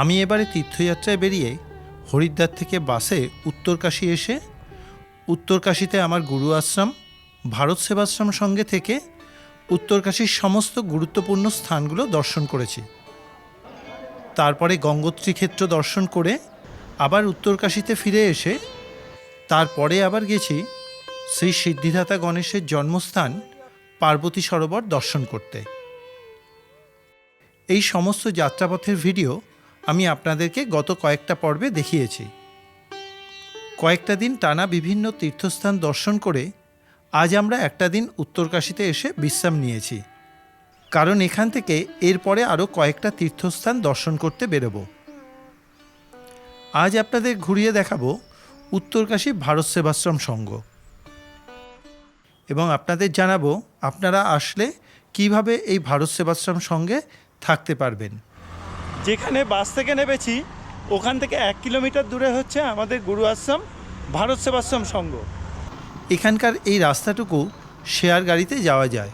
আমি এবারে তীর্থযাত্রায় বেরিয়ে হরিদ্বার থেকে বাসে উত্তরকাশী এসে, উত্তরকাশীতে আমার গুরু আশ্রম, ভারত সেবাশ্রম সঙ্গে থেকে উত্তরকাশীর সমস্ত গুরুত্বপূর্ণ স্থানগুলো দর্শন করেছি। তারপরে গঙ্গোত্রী ক্ষেত্র দর্শন করে আবার উত্তরকাশীতে ফিরে এসে, তারপরে আবার গেছি শ্রী সিদ্ধিদাতা গণেশের জন্মস্থান পার্বতী সরোবর দর্শন করতে। এই সমস্ত যাত্রাপথের ভিডিও আমি আপনাদেরকে গত কয়েকটা পর্বে দেখিয়েছি। কয়েকটা দিন টানা বিভিন্ন তীর্থস্থান দর্শন করে আজ আমরা একটা দিন উত্তরকাশীতে এসে বিশ্রাম নিয়েছি। কারণ এখান থেকে এরপরে আরও কয়েকটা তীর্থস্থান দর্শন করতে বেরোবো। আজ আপনাদের ঘুরিয়ে দেখাবো উত্তরকাশী ভারত সেবাশ্রম সংঘ এবং আপনাদের জানাব আপনারা আসলে কীভাবে এই ভারত সেবাশ্রম সঙ্গে থাকতে পারবেন। যেখানে বাস থেকে নেমেছি, ওখান থেকে এক কিলোমিটার দূরে হচ্ছে আমাদের গুরু আশ্রম, ভারত সেবাশ্রম সংঘ। এখানকার এই রাস্তাটুকু শেয়ার গাড়িতে যাওয়া যায়।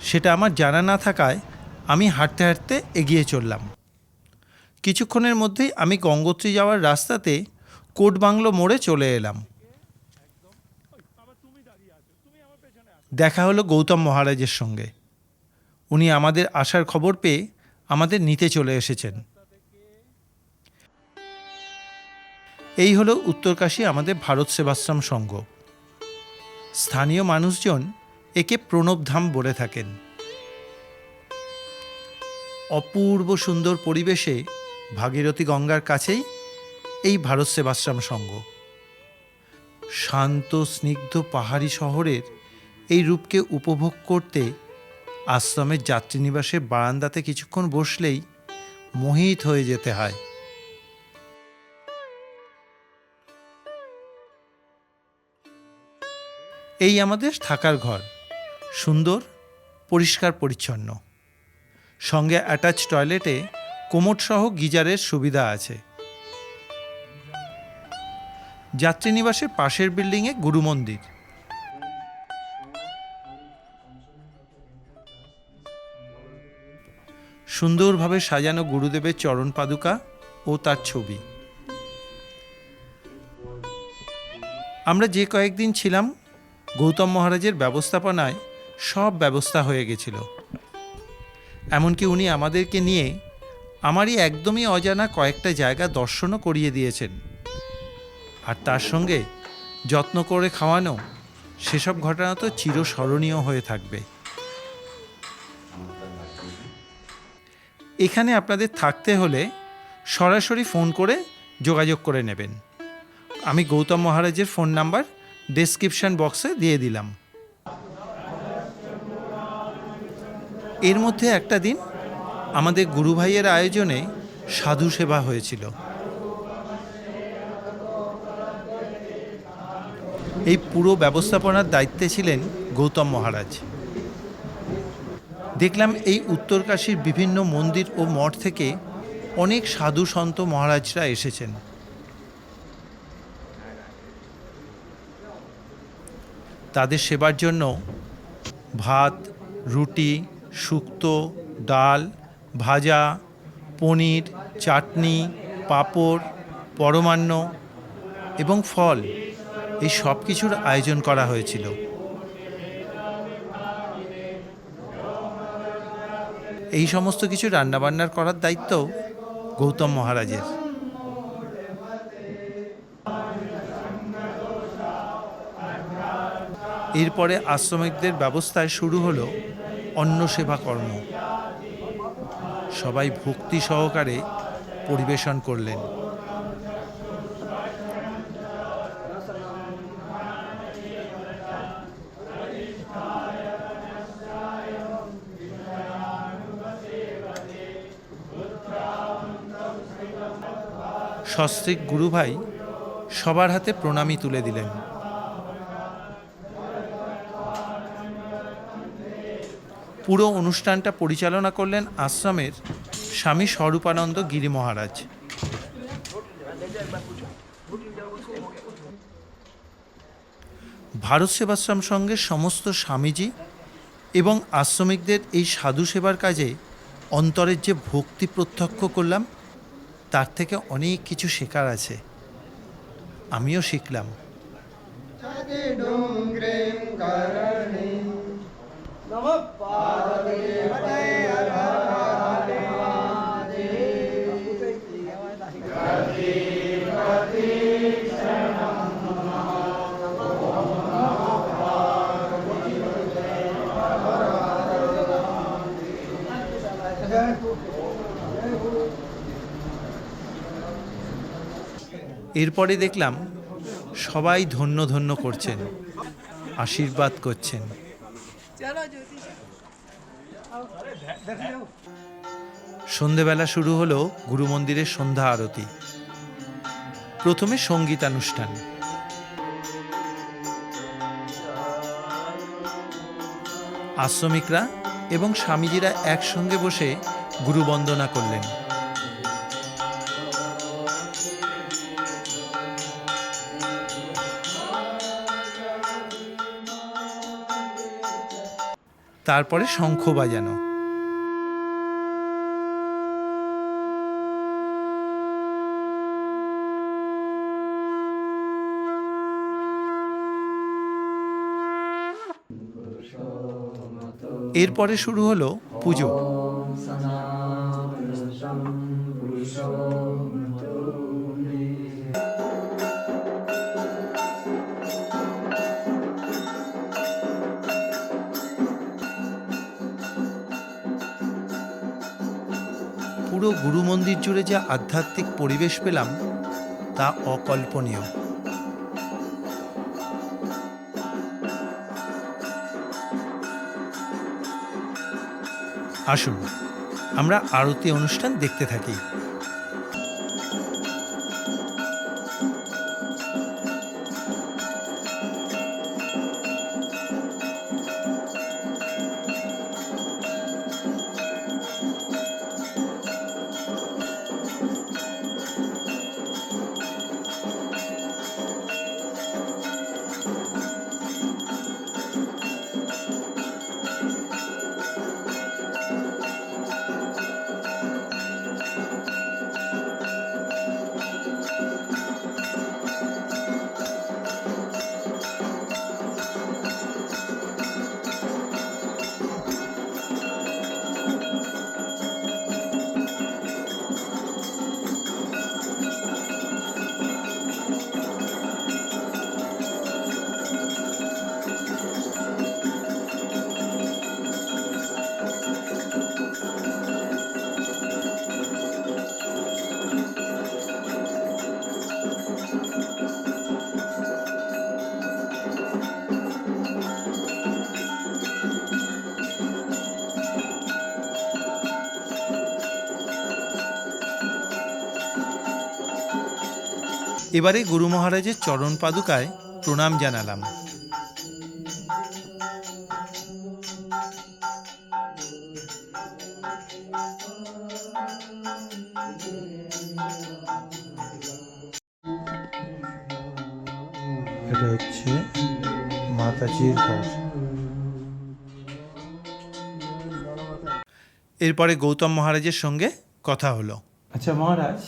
সেটা আমার জানা না থাকায় আমি হাঁটতে হাঁটতে এগিয়ে চললাম। কিছুক্ষণের মধ্যেই আমি গঙ্গোত্রী যাওয়ার রাস্তাতে কোট বাংলো মোড়ে চলে এলাম। দেখা হলো গৌতম মহারাজের সঙ্গে। উনি আমাদের আসার খবর পেয়ে আমাদের নিতে চলে এসেছেন। এই হলো উত্তরকাশী আমাদের ভারত সেবাশ্রম সংঘ। স্থানীয় মানুষজন একে প্রণবধাম বলে থাকেন। অপূর্ব সুন্দর পরিবেশে ভাগীরথী গঙ্গার কাছেই এই ভারত সেবাশ্রম সংঘ। শান্ত, স্নিগ্ধ পাহাড়ি শহরের এই রূপকে উপভোগ করতে আশ্রমের যাত্রীনিবাসের বারান্দাতে কিছুক্ষণ বসলেই মোহিত হয়ে যেতে হয়। এই আমাদের থাকার ঘর। সুন্দর, পরিষ্কার, পরিচ্ছন্ন। সঙ্গে অ্যাটাচ টয়লেটে কোমোট সহ গিজারের সুবিধা আছে। যাত্রীনিবাসের পাশের বিল্ডিংয়ে গুরু মন্দির। সুন্দরভাবে সাজানো গুরুদেবের চরণ পাদুকা ও তার ছবি। আমরা যে কয়েকদিন ছিলাম গৌতম মহারাজের ব্যবস্থাপনায় সব ব্যবস্থা হয়ে গেছিল। এমনকি উনি আমাদেরকে নিয়ে আমারই একদমই অজানা কয়েকটা জায়গা দর্শনও করিয়ে দিয়েছেন। আর তার সঙ্গে যত্ন করে খাওয়ানো, সেসব ঘটনা তো চিরস্মরণীয় হয়ে থাকবে। এখানে আপনাদের থাকতে হলে সরাসরি ফোন করে যোগাযোগ করে নেবেন। আমি গৌতম মহারাজের ফোন নাম্বার ডেসক্রিপশন বক্সে দিয়ে দিলাম। এর মধ্যে একটা দিন আমাদের গুরু ভাইয়ের আয়োজনে সাধু সেবা হয়েছিল। এই পুরো ব্যবস্থাপনার দায়িত্বে ছিলেন গৌতম মহারাজ। দেখলাম এই উত্তরকাশীর বিভিন্ন মন্দির ও মঠ থেকে অনেক সাধু সন্ত মহারাজরা এসেছেন। তাদের সেবার জন্য ভাত, রুটি, শুক্তো, ডাল, ভাজা, পনির, চাটনি, পাঁপড়, পরমান্ন এবং ফল এই সব কিছুর আয়োজন করা হয়েছিল। এই সমস্ত কিছু রান্নাবান্নার করার দায়িত্ব গৌতম মহারাজের। এরপরে আশ্রমিকদের ব্যবস্থায় শুরু হলো অন্ন সেবা কর্ম। সবাই ভক্তি সহকারে পরিবেশন করলেন। সস্ত্রিক গুরুভাই সবার হাতে প্রণামী তুলে দিলেন। পুরো অনুষ্ঠানটা পরিচালনা করলেন আশ্রমের স্বামী স্বরূপানন্দ গিরি মহারাজ। ভারত সেবাশ্রম সঙ্গের সমস্ত স্বামীজি এবং আশ্রমিকদের এই সাধু সেবার কাজে অন্তরের যে ভক্তি প্রত্যক্ষ করলাম তার থেকে অনেক কিছু শেখার আছে। আমিও শিখলাম। এরপরে দেখলাম সবাই ধন্য ধন্য করছেন আশীর্বাদ করছেন। সন্ধেবেলা শুরু হলো গুরু মন্দিরের সন্ধ্যা আরতি। প্রথমে সঙ্গীতানুষ্ঠান। আশ্রমিকরা এবং স্বামীজিরা একসঙ্গে বসে গুরু বন্দনা করলেন। তারপরে শঙ্খ বাজানো। এরপরে শুরু হলো পুজো। পুরো গুরু মন্দির জুড়ে যে আধ্যাত্মিক পরিবেশ পেলাম, তা অকল্পনীয়। আসুন, আমরা আরতি অনুষ্ঠান দেখতে থাকি। এবারে গুরু মহারাজের চরণ পাদুকায় প্রণাম জানালাম। এটা হচ্ছে মাতাজির ঘর। এরপরে গৌতম মহারাজের সঙ্গে কথা হলো। আচ্ছা মহারাজ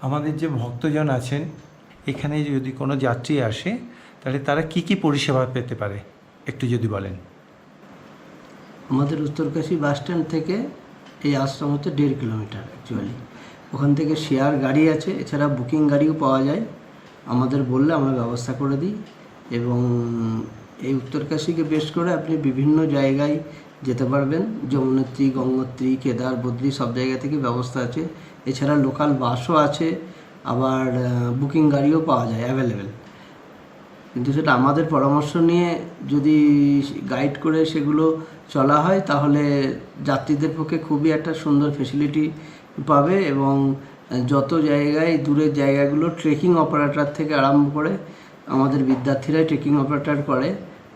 আমাদের যে ভক্তজন আছেন, এখানে যদি কোনো যাত্রী আসে, তাহলে তারা কি কি পরিষেবা পেতে পারে? একটু যদি বলেন। আমাদের উত্তরকাশী বাস স্ট্যান্ড থেকে এই আশ্রম হচ্ছে দেড় কিলোমিটার অ্যাকচুয়ালি ওখান থেকে শেয়ার গাড়ি আছে, এছাড়া বুকিং গাড়িও পাওয়া যায়। আমাদের বললে আমরা ব্যবস্থা করে দিই। এবং এই উত্তরকাশীকে বেশ করে আপনি বিভিন্ন জায়গায় যেতে পারবেন। যমুনেত্রী, গঙ্গোত্রী, কেদার, বদ্রী সব জায়গা থেকে ব্যবস্থা আছে। এছাড়া লোকাল বাসও আছে, আবার বুকিং গাড়িও পাওয়া যায় অ্যাভেলেবেল কিন্তু সেটা আমাদের পরামর্শ নিয়ে যদি গাইড করে সেগুলো চলা হয়, তাহলে যাত্রীদের পক্ষে খুবই একটা সুন্দর ফেসিলিটি পাবে এবং যত জায়গায় দূরের জায়গাগুলো ট্রেকিং অপারেটর থেকে আরম্ভ করে, আমাদের বিদ্যার্থীরাই ট্রেকিং অপারেটর করে,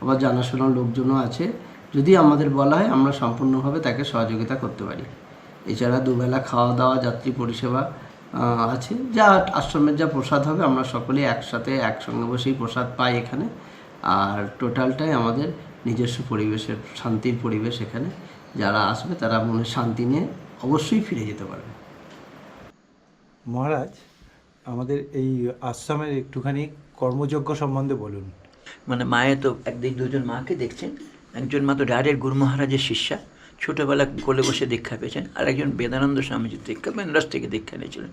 আবার জানাশোনা লোকজনও আছে। যদি আমাদের বলা হয়, আমরা সম্পূর্ণভাবে তাকে সহযোগিতা করতে পারি। এছাড়া দুবেলা খাওয়া দাওয়া যাত্রী পরিষেবা আছে। যা আশ্রমের যা প্রসাদ হবে আমরা সকলেই একসাথে একসঙ্গে বসেই প্রসাদ পাই এখানে। আর টোটালটাই আমাদের নিজস্ব পরিবেশের শান্তির পরিবেশ এখানে। যারা আসবে তারা মনে শান্তি নিয়ে অবশ্যই ফিরে যেতে পারবে। মহারাজ আমাদের এই আশ্রমের একটুখানি কর্মযজ্ঞ সম্বন্ধে বলুন। মানে মায়ে তো একদিন দুজন মাকে দেখছেন একজন মা তো ডাইরেক্ট গুরু মহারাজের শিষ্যা। ছোটোবেলা কোলে বসে দীক্ষা পেয়েছেন। আর একজন বেদানন্দ স্বামীজির দীক্ষা বেনারস থেকে দীক্ষা নিয়েছিলেন।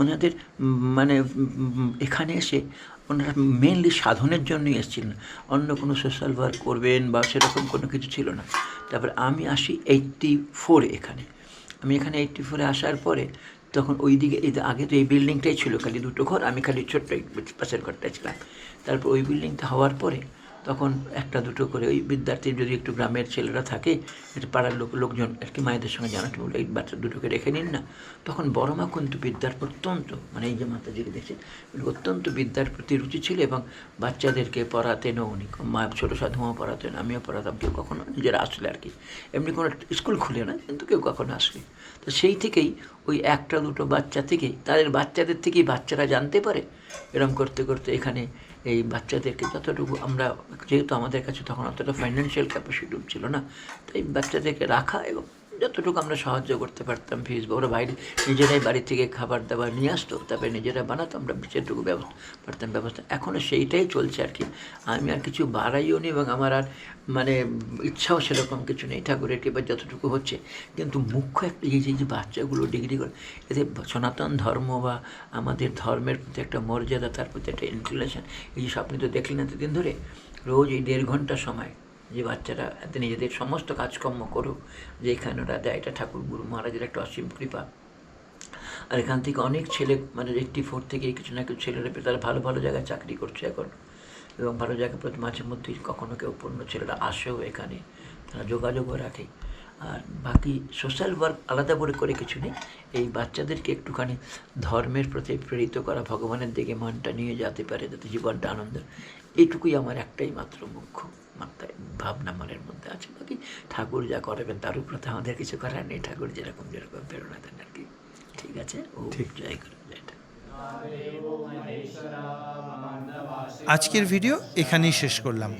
ওনাদের মানে এখানে এসে ওনারা মেনলি সাধনের জন্যই এসেছিলেন। অন্য কোনো সোশ্যাল ওয়ার্ক করবেন বা সেরকম কোনো কিছু ছিল না। তারপর আমি আসি এইটটি ফোরে এখানে। আমি এখানে এইটটি ফোরে আসার পরে তখন ওই দিকে এই আগে তো এই বিল্ডিংটাই ছিল, খালি দুটো ঘর, আমি খালি ছোট্ট পাশের ঘরটায় ছিলাম। তারপর ওই বিল্ডিংটা হওয়ার পরে তখন একটা দুটো করে ওই বিদ্যার্থী যদি একটু গ্রামের ছেলেরা থাকে পাড়ার লোক, লোকজন আর কি মায়েদের সঙ্গে জানাতে বলে এই বাচ্চা দুটোকে রেখে নিন না। তখন বড় মা কিন্তু বিদ্যার অত্যন্ত মানে এই যে মাতাজিকে দেখছেন, উনি অত্যন্ত বিদ্যার প্রতি রুচি ছিল এবং বাচ্চাদেরকে পড়াতেনও উনি, মা, ছোটো সাধুমা পড়াতেন, আমিও পড়াতাম। কেউ কখনো নিজেরা আসলে আর কি, এমনি কোনো স্কুল খুলে না, কিন্তু কেউ কখনো আসলে। তো সেই থেকেই ওই একটা দুটো বাচ্চা থেকেই, তাদের বাচ্চাদের থেকেই বাচ্চারা জানতে পারে, এরম করতে করতে এখানে এই বাচ্চাদেরকে যতটুকু আমরা, যেহেতু আমাদের কাছে তখন অতটা ফাইন্যান্সিয়াল ক্যাপাসিটি ছিল না, তাই বাচ্চাদেরকে রাখা এবং যতটুকু আমরা সাহায্য করতে পারতাম বা ওরা বাইরে নিজেরাই বাড়ি থেকে খাবার দাবার নিয়ে আসতো তারপরে নিজেরা বানাতো, আমরা যেটুকু ব্যবস্থা পারতাম ব্যবস্থা। এখনও সেইটাই চলছে আর কি। আমি আর কিছু বাড়াইও নি এবং আমার আর মানে ইচ্ছাও সেরকম কিছু নেই। ঠাকুরের কৃপা যতটুকু হচ্ছে। কিন্তু মুখ্য একটা এই যে বাচ্চাগুলো ডিগ্রি করে এতে সনাতন ধর্ম বা আমাদের ধর্মের প্রতি একটা মর্যাদা, তার প্রতি একটা ইনক্লিনেশন এই যে আপনি তো দেখলেন এতদিন ধরে, রোজ এই দেড় ঘণ্টা সময় যে বাচ্চারা এতে নিজেদের সমস্ত কাজকর্ম করুক, যে এখানে ওরা দেয়, এটা ঠাকুর গুরু মহারাজের একটা অসীম কৃপা। আর এখান থেকে অনেক ছেলে মানে এইটটি ফোর থেকে কিছু না কিছু ছেলেরা তারা ভালো ভালো জায়গায় চাকরি করছে এখন। এবং ভালো জায়গায় প্রতি মাঝে মধ্যেই কখনো কেউ পূর্ণ ছেলেরা আসেও এখানে, তারা যোগাযোগও রাখে। আর বাকি সোশ্যাল ওয়ার্ক আলাদা করে করে কিছু নেই, এই বাচ্চাদেরকে একটুখানি ধর্মের প্রতি প্রেরিত করা, ভগবানের দিকে মনটা নিয়ে যেতে পারে, যাতে জীবনটা আনন্দ এটুকুই আমার একটাই মাত্র মুখ্য। মাত্রায় ভাবনা মনের মধ্যে আছে। বাকি ঠাকুর যা করাবেন তার উপরে তো আমাদের কিছু করার নেই। ঠাকুর যেরকম যেরকম প্রেরণা দেন আর কি। ঠিক আছে? ও জয় ঠাকুর। আজকের ভিডিও এখানেই শেষ করলাম।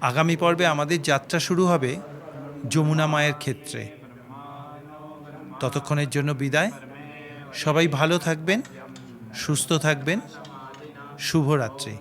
আগামী পর্বে আমাদের যাত্রা শুরু হবে যমুনা মায়ের ক্ষেত্রে। ততক্ষণের জন্য বিদায়। সবাই ভালো থাকবেন সুস্থ থাকবেন। শুভরাত্রি।